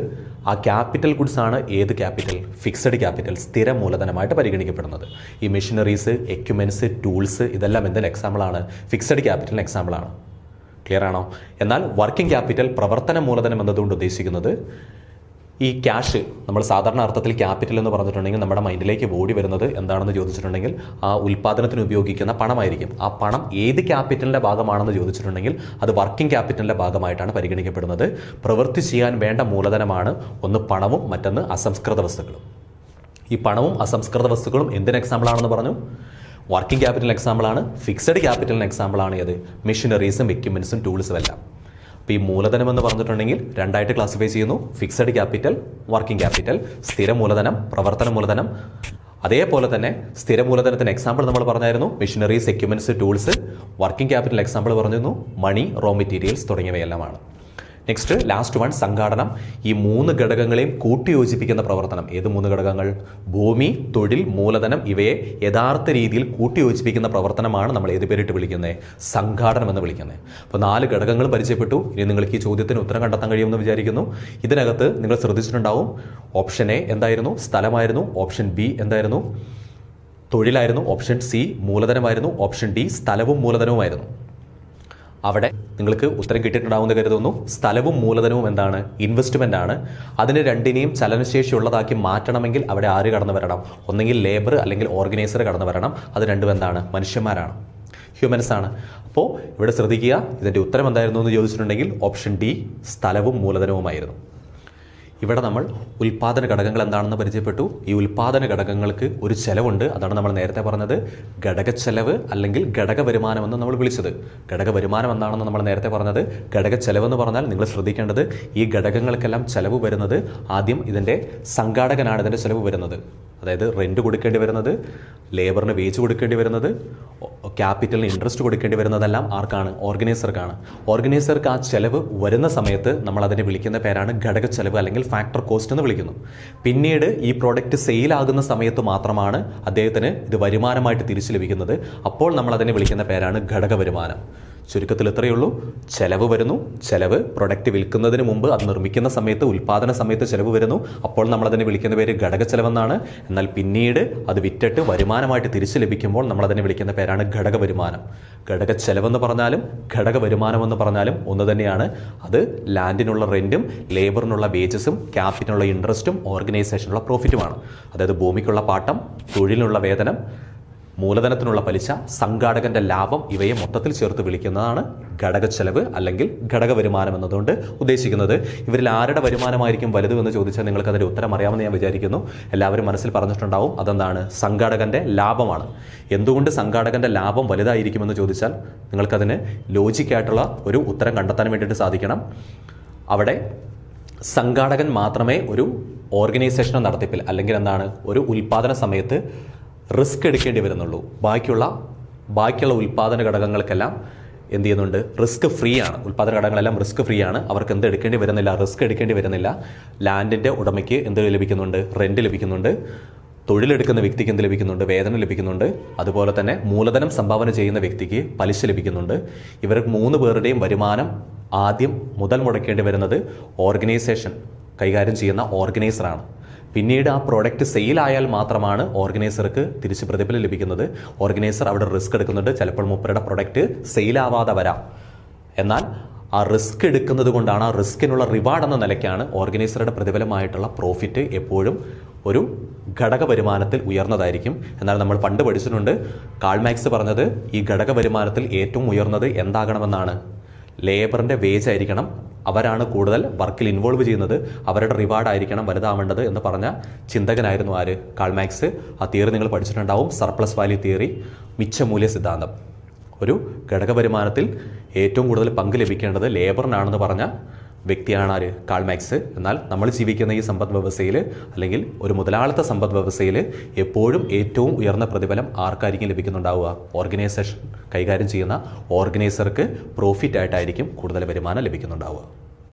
ആ ക്യാപിറ്റൽ ഗുഡ്സ് ആണ് ഏത് ക്യാപിറ്റൽ? ഫിക്സഡ് ക്യാപിറ്റൽ സ്ഥിര മൂലധനമായിട്ട് പരിഗണിക്കപ്പെടുന്നത്. ഈ മെഷീനറീസ് എക്യുപ്മെന്റ്സ് ടൂൾസ് ഇതെല്ലാം എന്തിന് എക്സാമ്പിളാണ് ഫിക്സഡ് ക്യാപിറ്റലിന് എക്സാമ്പിളാണ് ക്ലിയർ ആണോ? എന്നാൽ വർക്കിംഗ് ക്യാപിറ്റൽ പ്രവർത്തന മൂലധനം എന്നതുകൊണ്ട് ഉദ്ദേശിക്കുന്നത് ഈ ക്യാഷ് നമ്മൾ സാധാരണ അർത്ഥത്തിൽ ക്യാപിറ്റൽ എന്ന് പറഞ്ഞിട്ടുണ്ടെങ്കിൽ നമ്മുടെ മൈൻഡിലേക്ക് ഓടി വരുന്നത് എന്താണെന്ന് ചോദിച്ചിട്ടുണ്ടെങ്കിൽ ആ ഉൽപ്പാദനത്തിന് ഉപയോഗിക്കുന്ന പണമായിരിക്കും. ആ പണം ഏത് ക്യാപിറ്റലിന്റെ ഭാഗമാണെന്ന് ചോദിച്ചിട്ടുണ്ടെങ്കിൽ അത് വർക്കിംഗ് ക്യാപിറ്റലിന്റെ ഭാഗമായിട്ടാണ് പരിഗണിക്കപ്പെടുന്നത്. പ്രവൃത്തി ചെയ്യാൻ വേണ്ട മൂലധനമാണ് ഒന്ന് പണവും മറ്റൊന്ന് അസംസ്കൃത വസ്തുക്കളും. ഈ പണവും അസംസ്കൃത വസ്തുക്കളും എന്തിന് എക്സാമ്പിൾ ആണെന്ന് പറഞ്ഞു? വർക്കിംഗ് ക്യാപിറ്റൽ എക്സാമ്പിളാണ് ഫിക്സഡ് ക്യാപിറ്റലിന് എക്സാമ്പിളാണ് ഏത്? മെഷീനറീസും എക്യുപ്മെൻസും ടൂൾസും എല്ലാം. അപ്പോൾ ഈ മൂലധനം എന്ന് പറഞ്ഞിട്ടുണ്ടെങ്കിൽ രണ്ടായിട്ട് ക്ലാസിഫൈ ചെയ്യുന്നു. ഫിക്സഡ് ക്യാപിറ്റൽ വർക്കിംഗ് ക്യാപിറ്റൽ സ്ഥിര മൂലധനം പ്രവർത്തന മൂലധനം. അതേപോലെ തന്നെ സ്ഥിര മൂലധനത്തിന് എക്സാമ്പിൾ നമ്മൾ പറഞ്ഞായിരുന്നു. Machineries equipments tools working capital example പറഞ്ഞിരുന്നു. മണി റോ മെറ്റീരിയൽസ് തുടങ്ങിയവയെല്ലാമാണ്. നെക്സ്റ്റ് ലാസ്റ്റ് വൺ സംഘാടനം. ഈ മൂന്ന് ഘടകങ്ങളെയും കൂട്ടിയോജിപ്പിക്കുന്ന പ്രവർത്തനം. ഏത് മൂന്ന് ഘടകങ്ങൾ? ഭൂമി തൊഴിൽ മൂലധനം ഇവയെ യഥാർത്ഥ രീതിയിൽ കൂട്ടിയോജിപ്പിക്കുന്ന പ്രവർത്തനമാണ് നമ്മൾ ഏത് പേരിട്ട് വിളിക്കുന്നത് സംഘാടനം എന്ന് വിളിക്കുന്നത് അപ്പോൾ നാല് ഘടകങ്ങൾ പരിചയപ്പെട്ടു. ഇനി നിങ്ങൾക്ക് ഈ ചോദ്യത്തിന് ഉത്തരം കണ്ടെത്താൻ കഴിയുമെന്ന് വിചാരിക്കുന്നു. ഇതിനകത്ത് നിങ്ങൾ ശ്രദ്ധിച്ചിട്ടുണ്ടാവും. ഓപ്ഷൻ എ എന്തായിരുന്നു? സ്ഥലമായിരുന്നു. ഓപ്ഷൻ ബി എന്തായിരുന്നു? തൊഴിലായിരുന്നു. ഓപ്ഷൻ സി മൂലധനമായിരുന്നു. ഓപ്ഷൻ ഡി സ്ഥലവും മൂലധനവുമായിരുന്നു. അവിടെ നിങ്ങൾക്ക് ഉത്തരം കിട്ടിയിട്ടുണ്ടാവുമെന്ന് കരുതുന്നു. സ്ഥലവും മൂലധനവും എന്താണ്? ഇൻവെസ്റ്റ്മെന്റ് ആണ്. അതിന് രണ്ടിനെയും ചലനശേഷി ഉള്ളതാക്കി മാറ്റണമെങ്കിൽ അവിടെ ആര് കടന്നു വരണം? ഒന്നെങ്കിൽ ലേബർ അല്ലെങ്കിൽ ഓർഗനൈസർ കടന്നു വരണം. അത് രണ്ടും എന്താണ്? മനുഷ്യന്മാരാണ്. ഹ്യൂമൻസ് ആണ്. അപ്പോൾ ഇവിടെ ശ്രദ്ധിക്കുക ഇതിന്റെ ഉത്തരം എന്തായിരുന്നു എന്ന് ചോദിച്ചിട്ടുണ്ടെങ്കിൽ ഓപ്ഷൻ ഡി സ്ഥലവും മൂലധനവുമായിരുന്നു. ഇവിടെ നമ്മൾ ഉൽപാദന ഘടകങ്ങൾ എന്താണെന്ന് പരിചയപ്പെട്ടു. ഈ ഉൽപാദന ഘടകങ്ങൾക്ക് ഒരു ചെലവുണ്ട്. അതാണ് നമ്മൾ നേരത്തെ പറഞ്ഞത്. ഘടക ഘടകച്ചെലവ് അല്ലെങ്കിൽ ഘടക വരുമാനം എന്ന് നമ്മൾ വിളിച്ചത്. ഘടക വരുമാനം എന്താണെന്ന് നമ്മൾ നേരത്തെ പറഞ്ഞത്. ഘടക ചെലവെന്ന് പറഞ്ഞാൽ നിങ്ങൾ ശ്രദ്ധിക്കേണ്ടത് ഈ ഘടകങ്ങൾക്കെല്ലാം ചെലവ് വരുന്നത് ആദ്യം ഇതിന്റെ സംഘാടകനാണ് ഇതിന്റെ ചെലവ് വരുന്നത്. അതായത് റെന്റ് കൊടുക്കേണ്ടി വരുന്നത് ലേബറിന് വേജ് കൊടുക്കേണ്ടി വരുന്നത് ക്യാപിറ്റലിന് ഇൻട്രസ്റ്റ് കൊടുക്കേണ്ടി വരുന്നതെല്ലാം ആർക്കാണ്? ഓർഗനൈസർക്കാണ് ഓർഗനൈസർക്ക് ആ ചെലവ് വരുന്ന സമയത്ത് നമ്മൾ അതിനെ വിളിക്കുന്ന പേരാണ് ഘടക ചെലവ് അല്ലെങ്കിൽ ഫാക്ടർ കോസ്റ്റ് എന്ന് വിളിക്കുന്നു. പിന്നീട് ഈ പ്രോഡക്റ്റ് സെയിൽ ആകുന്ന സമയത്ത് മാത്രമാണ് അദ്ദേഹത്തിന് ഇത് വരുമാനമായിട്ട് തിരിച്ചു ലഭിക്കുന്നത്. അപ്പോൾ നമ്മൾ അതിനെ വിളിക്കുന്ന പേരാണ് ഘടക വരുമാനം. ചുരുക്കത്തിൽ ഉള്ളൂ. ചെലവ് വരുന്നു. ചെലവ് പ്രൊഡക്റ്റ് വിൽക്കുന്നതിന് മുമ്പ് അത് നിർമ്മിക്കുന്ന സമയത്ത് ഉൽപ്പാദന സമയത്ത് ചെലവ് വരുന്നു. അപ്പോൾ നമ്മളതിനെ വിളിക്കുന്ന പേര് ഘടക ചെലവെന്നാണ് എന്നാൽ പിന്നീട് അത് വിറ്റിട്ട് വരുമാനമായിട്ട് തിരിച്ചു ലഭിക്കുമ്പോൾ നമ്മളതിനെ വിളിക്കുന്ന പേരാണ് ഘടക വരുമാനം ഘടക ചെലവെന്ന് പറഞ്ഞാലും ഘടക വരുമാനം എന്ന് പറഞ്ഞാലും ഒന്ന് തന്നെയാണ് അത് ലാൻഡിനുള്ള റെന്റും ലേബറിനുള്ള വേജസും ക്യാപിറ്റിനുള്ള ഇൻട്രസ്റ്റും ഓർഗനൈസേഷനുള്ള പ്രോഫിറ്റുമാണ് അതായത് ഭൂമിക്കുള്ള പാട്ടം തൊഴിലിനുള്ള വേതനം മൂലധനത്തിനുള്ള പലിശ സംഘാടകന്റെ ലാഭം ഇവയെ മൊത്തത്തിൽ ചേർത്ത് വിളിക്കുന്നതാണ് ഘടക ചെലവ് അല്ലെങ്കിൽ ഘടക വരുമാനം എന്നതുകൊണ്ട് ഉദ്ദേശിക്കുന്നത്. ഇവരിൽ ആരുടെ വരുമാനമായിരിക്കും വലുത് എന്ന് ചോദിച്ചാൽ നിങ്ങൾക്ക് അതിന്റെ ഉത്തരം അറിയാമെന്ന് ഞാൻ വിചാരിക്കുന്നു. എല്ലാവരും മനസ്സിൽ പറഞ്ഞിട്ടുണ്ടാവും അതെന്താണ്? സംഘാടകന്റെ ലാഭമാണ്. എന്തുകൊണ്ട് സംഘാടകന്റെ ലാഭം വലുതായിരിക്കുമെന്ന് ചോദിച്ചാൽ നിങ്ങൾക്കതിന് ലോജിക്കായിട്ടുള്ള ഒരു ഉത്തരം കണ്ടെത്താൻ വേണ്ടിയിട്ട് സാധിക്കണം. അവിടെ സംഘാടകൻ മാത്രമേ ഒരു ഓർഗനൈസേഷൻ നടത്തിപ്പിൽ അല്ലെങ്കിൽ എന്താണ്? ഒരു ഉൽപാദന സമയത്ത് റിസ്ക് എടുക്കേണ്ടി വരുന്നുള്ളൂ. ബാക്കിയുള്ള ബാക്കിയുള്ള ഉൽപ്പാദന ഘടകങ്ങൾക്കെല്ലാം എന്ത് ചെയ്യുന്നുണ്ട്? റിസ്ക് ഫ്രീ ആണ് ഉൽപ്പാദന ഘടകങ്ങളെല്ലാം റിസ്ക് ഫ്രീ ആണ് അവർക്ക് എന്ത് എടുക്കേണ്ടി വരുന്നില്ല? റിസ്ക് എടുക്കേണ്ടി വരുന്നില്ല. ലാൻഡിന്റെ ഉടമയ്ക്ക് എന്ത് ലഭിക്കുന്നുണ്ട്? റെന്റ് ലഭിക്കുന്നുണ്ട്. തൊഴിലെടുക്കുന്ന വ്യക്തിക്ക് എന്ത് ലഭിക്കുന്നുണ്ട്? വേതനം ലഭിക്കുന്നുണ്ട്. അതുപോലെ തന്നെ മൂലധനം സംഭാവന ചെയ്യുന്ന വ്യക്തിക്ക് പലിശ ലഭിക്കുന്നുണ്ട്. ഇവർ മൂന്ന് പേരുടെയും വരുമാനം ആദ്യം മുതൽ മുടക്കേണ്ടി വരുന്നത് ഓർഗനൈസേഷൻ കൈകാര്യം ചെയ്യുന്ന ഓർഗനൈസറാണ്. പിന്നീട് ആ പ്രോഡക്റ്റ് സെയിൽ ആയാൽ മാത്രമാണ് ഓർഗനൈസർക്ക് തിരിച്ച് പ്രതിഫലം ലഭിക്കുന്നത്. ഓർഗനൈസർ അവിടെ റിസ്ക് എടുക്കുന്നുണ്ട്. ചിലപ്പോൾ മുപ്പരുടെ പ്രൊഡക്റ്റ് സെയിൽ ആവാതെ വരാം. എന്നാൽ ആ റിസ്ക് എടുക്കുന്നത് കൊണ്ടാണ് ആ റിസ്കിനുള്ള റിവാർഡ് എന്ന നിലയ്ക്കാണ് ഓർഗനൈസറുടെ പ്രതിഫലമായിട്ടുള്ള പ്രോഫിറ്റ് എപ്പോഴും ഒരു ഘടക വരുമാനത്തിൽ ഉയർന്നതായിരിക്കും. എന്നാൽ നമ്മൾ പണ്ട് പഠിച്ചിട്ടുണ്ട് കാൾമാക്സ് പറഞ്ഞത് ഈ ഘടക വരുമാനത്തിൽ ഏറ്റവും ഉയർന്നത് എന്താകണമെന്നാണ്. ലേബറിന്റെ വേജ് ആയിരിക്കണം. അവരാണ് കൂടുതൽ വർക്കിൽ ഇൻവോൾവ് ചെയ്യുന്നത്. അവരുടെ റിവാർഡ് ആയിരിക്കണം വലുതാവേണ്ടത് എന്ന് പറഞ്ഞ ചിന്തകനായിരുന്നു ആര്? കാൾമാക്സ് ആ തിയറി നിങ്ങൾ പഠിച്ചിട്ടുണ്ടാവും. സർപ്ലസ് വാല്യൂ തിയറി മിച്ചമൂല്യ സിദ്ധാന്തം. ഒരു ഘടക വരുമാനത്തിൽ ഏറ്റവും കൂടുതൽ പങ്ക് ലഭിക്കേണ്ടത് ലേബറിനാണെന്ന് പറഞ്ഞ വ്യക്തിയാണ് ആര്? കാൾമാക്സ് എന്നാൽ നമ്മൾ ജീവിക്കുന്ന ഈ സമ്പദ് വ്യവസ്ഥയിൽ അല്ലെങ്കിൽ ഒരു മുതലാളിത്ത സമ്പദ് വ്യവസ്ഥയിൽ എപ്പോഴും ഏറ്റവും ഉയർന്ന പ്രതിഫലം ആർക്കായിരിക്കും ലഭിക്കുന്നുണ്ടാവുക? ഓർഗനൈസേഷൻ. കൈകാര്യം ചെയ്യുന്ന ഓർഗനൈസർക്ക് പ്രോഫിറ്റ് ആയിട്ടായിരിക്കും കൂടുതൽ വരുമാനം ലഭിക്കുന്നുണ്ടാവുക.